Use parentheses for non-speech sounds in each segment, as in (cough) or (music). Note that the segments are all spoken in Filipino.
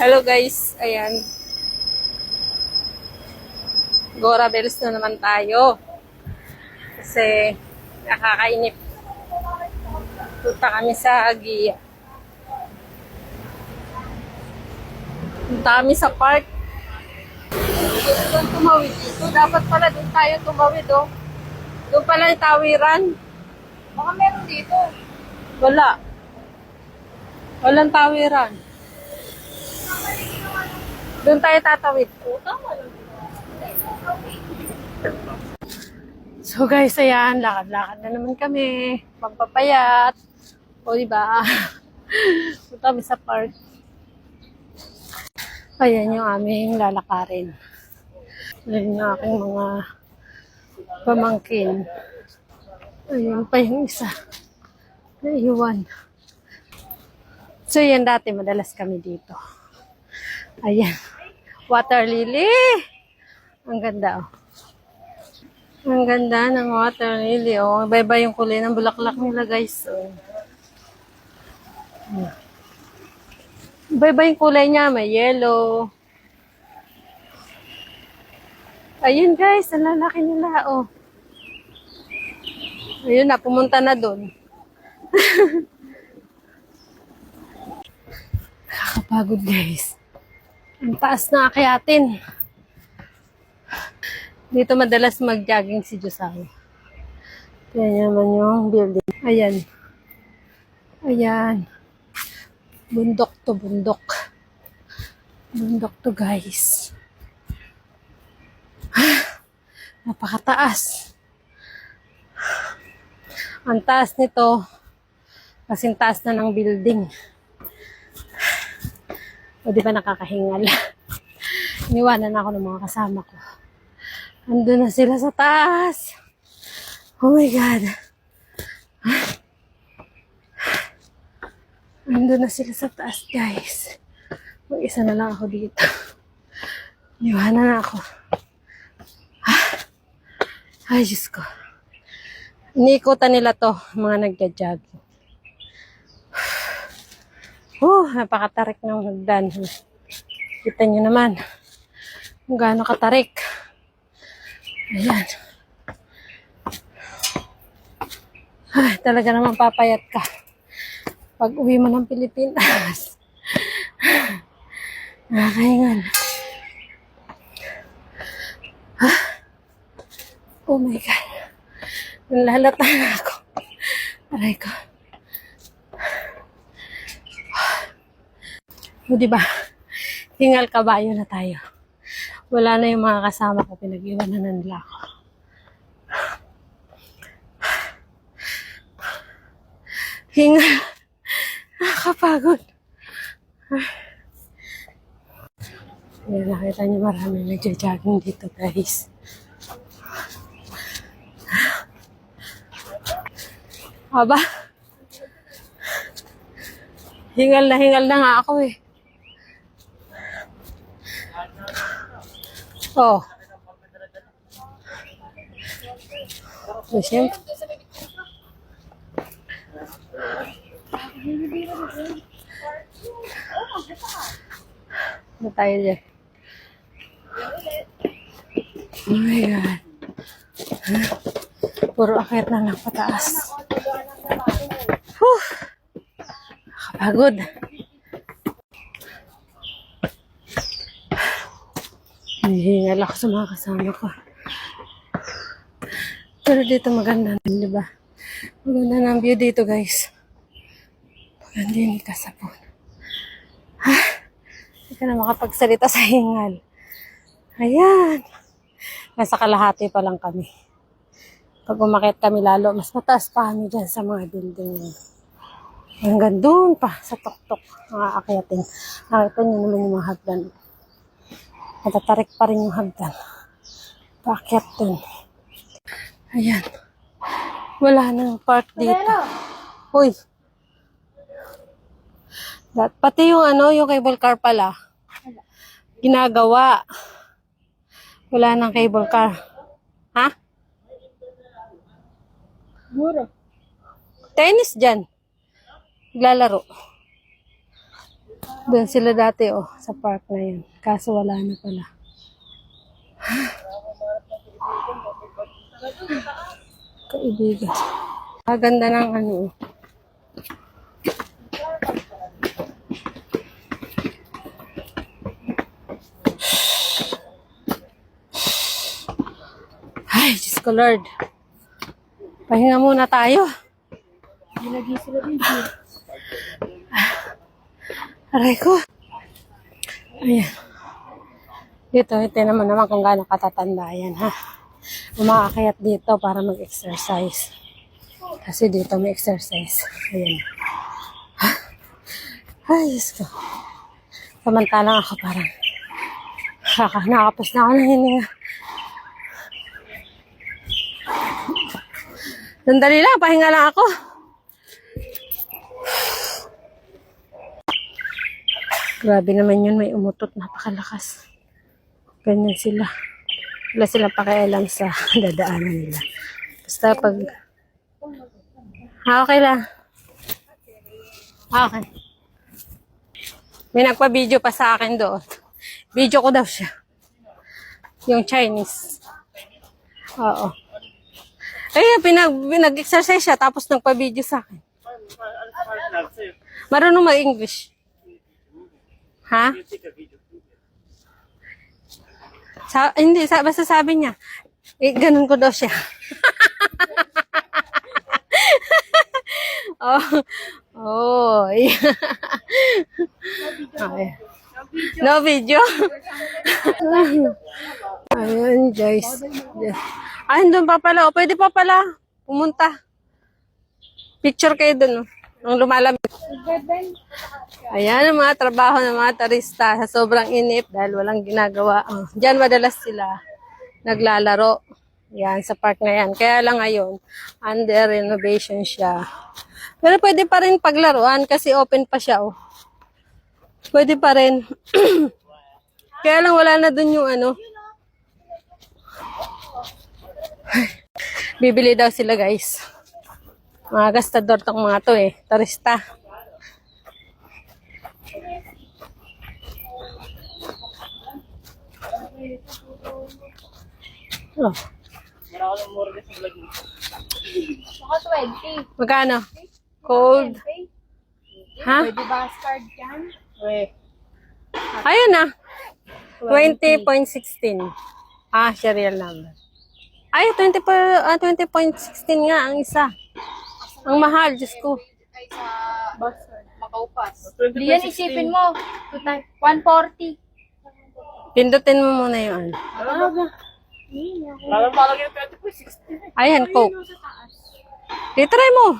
Hello guys, ayan. Gora bells na naman tayo. Kasi nakakainip. Punta kami sa Agia. Punta kami sa park. Gusto doon tumawid dito. Dapat pala doon tayo tumawid oh. Doon pala yung tawiran. Baka meron dito. Wala. Walang tawiran. Doon tayo tatawid. So guys, ayan, lakad-lakad na naman kami. Magpapayat. O diba? (laughs) Punta kami sa park. Ayan yung aming lalakarin. Ayan yung aking mga pamangkin. Ayan pa yung isa. Naiwan. So, yan dati, madalas kami dito. Ayan. Water lily. Ang ganda, oh. Ang ganda ng water lily, oh. Iba-iba yung kulay ng bulaklak nila, guys. Oh. Iba-iba yung kulay niya. May yellow. Ayun, guys. Ang lalaki nila, oh. Ayun na, pumunta na doon. (laughs) Nakakapagod guys. Ang taas na akyatin. Dito madalas mag-jogging si Josay. Yan naman yung building. Ayan. Ayan. Bundok to bundok. Bundok to guys. (sighs) Napakataas. Ang taas nito, kasing taas na ng building. O di ba nakakahingal? (laughs) Iniwanan ako ng mga kasama ko. Andun na sila sa taas. Oh my God. Andun na sila sa taas, guys. Mag-isa na lang ako dito. Iniwanan na ako. Ay, Diyos ko. Iniikutan nila to, mga nagja-jogging. Oh, napakatarik ng hagdan. Kita nyo naman kung gaano katarik. Ayan. Ay, talaga naman papayat ka. Pag uwi mo ng Pilipinas. (laughs) Nakakahingan. Ah. Oh my God. Nalalata na ako. Aray ko. O, di ba? Hingal kabayo na tayo. Wala na yung mga kasama ko. Pinag-iwanan na nila ako. Hingal. Nakakapagod. Ayan, nakita niyo marami nagja-jogging dito, guys. Aba. Hingal na hingal na nga ako eh. Oh. Siyempre. Ano tayo dyan? Oh my God. Puro akit na lang pataas. Whew. Nakapagod. Hihingal ako sa mga kasama ko. Pero dito maganda na, di ba? Maganda na ang view dito, guys. Maganda yung kasapon. Ha? Hindi ka na makapagsalita sa hingal. Ayan. Nasa kalahati pa lang kami. Pag umakit kami lalo, mas mataas pa kami dyan sa mga building. Hanggang doon pa, sa tuktok, mga akyatin. Nakita niyo naman yung mga hagdan. Natatarik pa rin yung hagdan. Paakyat dun. Ayan. Wala nang park dito. Uy. Dat, pati yung ano, yung cable car pala. Ginagawa. Wala nang cable car. Ha? Mura. Tennis dyan. Naglalaro. Doon sila dati, oh, sa park na yun. Kaso wala na pala. Kaibigan. Maganda ng ano, oh. Ay, Diyos ko Lord. Pahinga muna tayo. Nilagay sila dito. Aray ko. Ayan. Dito, ito naman naman kung gaano katatanda yan, ha. Umakakayat dito para mag-exercise. Kasi dito may exercise. Ayan. Ha? Ay, Diyos ko. Samantalang ako parang kaka, nakapos na ako ng hininga. Sandali lang, pahinga lang ako. Grabe naman yun, may umutot, napakalakas. Ganyan sila. Wala silang pakialam sa (laughs) dadaanan nila. Basta pag... Ah, okay lang. Ah, okay. May nagpa-video pa sa akin doon. Video ko daw siya. Yung Chinese. Oo. Eh, pinag, pinag-exercise siya tapos nagpa-video sa akin. Marunong mag-English. Ha? Sa, hindi, sa, basta sabi niya, eh, ganun ko daw siya. (laughs) oh, oh, yeah. Ay. No video. (laughs) Ayan, guys. Ay, doon pa pala. O, pwede pa pala. Pumunta. Picture kayo doon. Ang lumalamig. Ayan ang mga trabaho ng mga turista sa sobrang inip dahil walang ginagawa. Diyan madalas sila naglalaro. Yan, sa park na yan. Kaya lang ngayon, under renovation siya. Pero pwede pa rin paglaruan kasi open pa siya. Oh. Pwede pa rin. (clears throat) Kaya lang wala na dun yung ano. Bibili daw sila guys. Mga gastador tong mga to eh. Turista. Oh, 20. magkano? Cold. Ha? Pwede ba card yan? Ayun na. 20.16. Ah, serial number. Ay, 20 po, ah, 20.16 nga ang isa. Ang mahal, Diyos ko. Ay, sa. Makaupas. Hindi yan isipin mo. 140. Pindutin mo muna yung ano. Lalo palagi yung 20 po, 60. Ayan, Coke. I-try mo.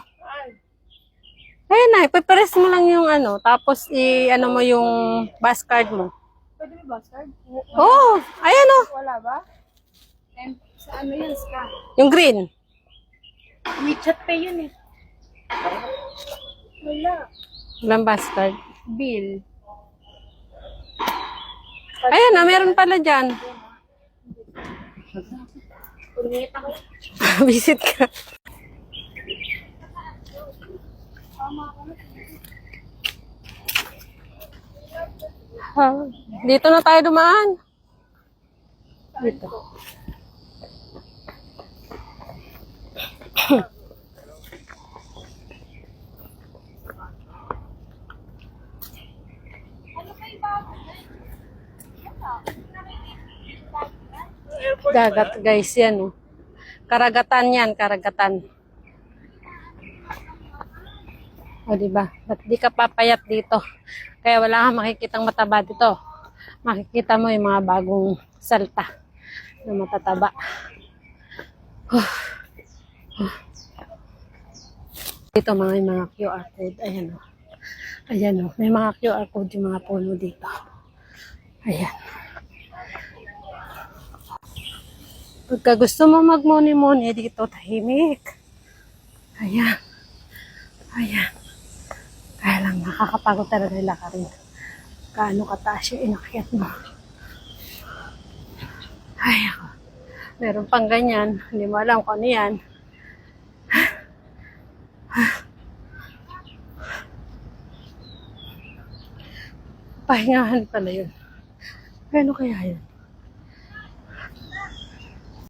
Ayan na, ipapares mo lang yung ano, tapos i-ano mo yung bus card mo. Pwede may bus card? Oh, ayan oh, Wala ba? And sa ano yan, scan? yung green. WeChat pay yun eh. Wala. Walang bus card. Bill. Ayan na, meron pala dyan. (laughs) Visit ka. Ah, dito na tayo dumaan. Dito. Dagat guys yan oh. Karagatan yan, karagatan. O, di ba? Ba't di ka papayat dito? Kaya wala kang makikitang mataba dito. Makikita mo yung mga bagong salta na matataba. Huh. Huh. Dito mga yung mga QR code. Ayan o. Ayan o. May mga QR code yung mga puno dito. Ayan. Pagka gusto mo magmuni-muni dito, tahimik. Ayan. Ayan. Kaya lang nakakapagod talaga yung lakarin. Kaano kataas yung inakyat mo. Ay, ako. Meron pang ganyan. Hindi mo alam kung ano yan. pahingahan pala yun. Ano kaya yun?